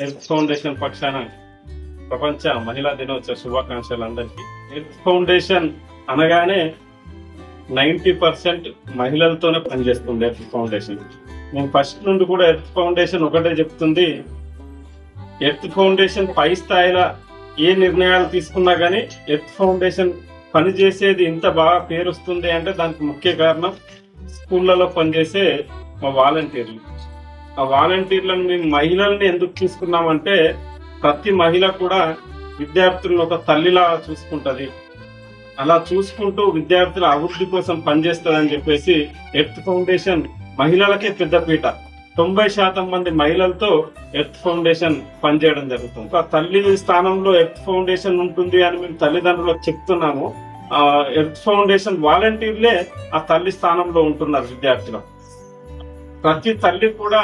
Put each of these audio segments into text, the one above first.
Health foundation పక్షాన ప్రపంచ మహిళా దినోత్సవ శుభాకాంక్షలు అందరికీ ఎర్త్ ఫౌండేషన్ అనగానే నైంటీ పర్సెంట్ మహిళలతోనే పనిచేస్తుంది ఎర్త్ ఫౌండేషన్. నేను ఫస్ట్ నుండి కూడా ఎర్త్ ఫౌండేషన్ ఒకటే చెప్తుంది. ఎర్త్ ఫౌండేషన్ పై స్థాయిలో ఏ నిర్ణయాలు తీసుకున్నా కానీ ఎర్త్ ఫౌండేషన్ పనిచేసేది ఇంత బాగా పేరు వస్తుంది అంటే దానికి ముఖ్య కారణం స్కూళ్ళలో పనిచేసే మా వాలంటీర్లు. ఆ వాలంటీర్లను మేము మహిళల్ని ఎందుకు తీసుకున్నామంటే ప్రతి మహిళ కూడా విద్యార్థులను ఒక తల్లిలా చూసుకుంటుంది. అలా చూసుకుంటూ విద్యార్థుల అభివృద్ధి కోసం పనిచేస్తుందని చెప్పేసి ఎర్త్ ఫౌండేషన్ మహిళలకే పెద్దపీట తొంభై శాతం మంది మహిళలతో ఎర్త్ ఫౌండేషన్ పనిచేయడం జరుగుతుంది. ఒక తల్లి స్థానంలో ఎర్త్ ఫౌండేషన్ ఉంటుంది అని మేము తల్లిదండ్రులకు చెప్తున్నాము. ఆ ఎర్త్ ఫౌండేషన్ వాలంటీర్లే ఆ తల్లి స్థానంలో ఉంటున్నారు విద్యార్థులు. ప్రతి తల్లి కూడా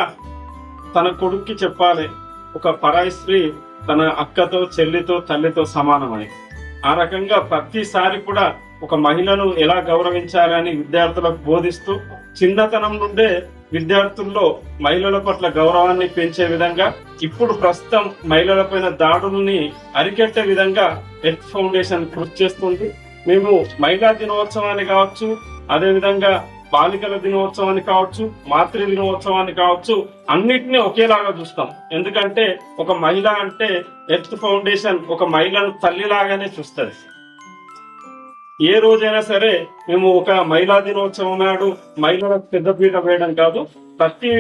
తన కొడుక్కి చెప్పాలి ఒక పరాయి స్త్రీ తన అక్కతో చెల్లితో తల్లితో సమానమని. ఆ రకంగా ప్రతిసారి కూడా ఒక మహిళను ఎలా గౌరవించాలని విద్యార్థులకు బోధిస్తూ చిన్నతనం నుండే విద్యార్థుల్లో మహిళల పట్ల గౌరవాన్ని పెంచే విధంగా ఇప్పుడు ప్రస్తుతం మహిళలపైన దాడుల్ని అరికట్టే విధంగా ఎర్త్ ఫౌండేషన్ కృషి చేస్తుంది. మేము మహిళా దినోత్సవాన్ని కావచ్చు అదేవిధంగా బాలికల దినోత్సవాన్ని కావచ్చు మాతృ దినోత్సవాన్ని కావచ్చు అన్నిటినీ ఒకేలాగా చూస్తాం. ఎందుకంటే ఒక మహిళ అంటే ఎర్త్ ఫౌండేషన్ ఒక మహిళను తల్లిలాగానే చూస్తుంది. ఏ రోజైనా సరే మేము ఒక మహిళా దినోత్సవం నాడు మహిళలకు పెద్దపీట వేయడం కాదు ప్రతి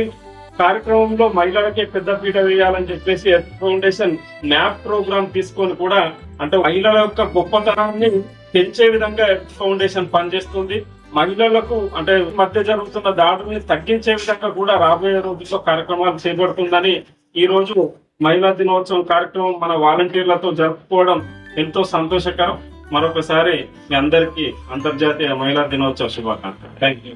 కార్యక్రమంలో మహిళలకే పెద్దపీట వేయాలని చెప్పేసి ఎర్త్ ఫౌండేషన్ మ్యాప్ ప్రోగ్రామ్ తీసుకొని కూడా అంటే మహిళల యొక్క గొప్పతనాన్ని పెంచే విధంగా ఎర్త్ ఫౌండేషన్ పనిచేస్తుంది. మహిళలకు అంటే మధ్య జరుగుతున్న దాడుల్ని తగ్గించే విధంగా కూడా రాబోయే రోజుల్లో కార్యక్రమాలు చేపడుతుందని ఈ రోజు మహిళా దినోత్సవం కార్యక్రమం మన వాలంటీర్లతో జరుపుకోవడం ఎంతో సంతోషకరం. మరొకసారి మీ అందరికీ అంతర్జాతీయ మహిళా దినోత్సవ శుభాకాంక్షలు. Thank you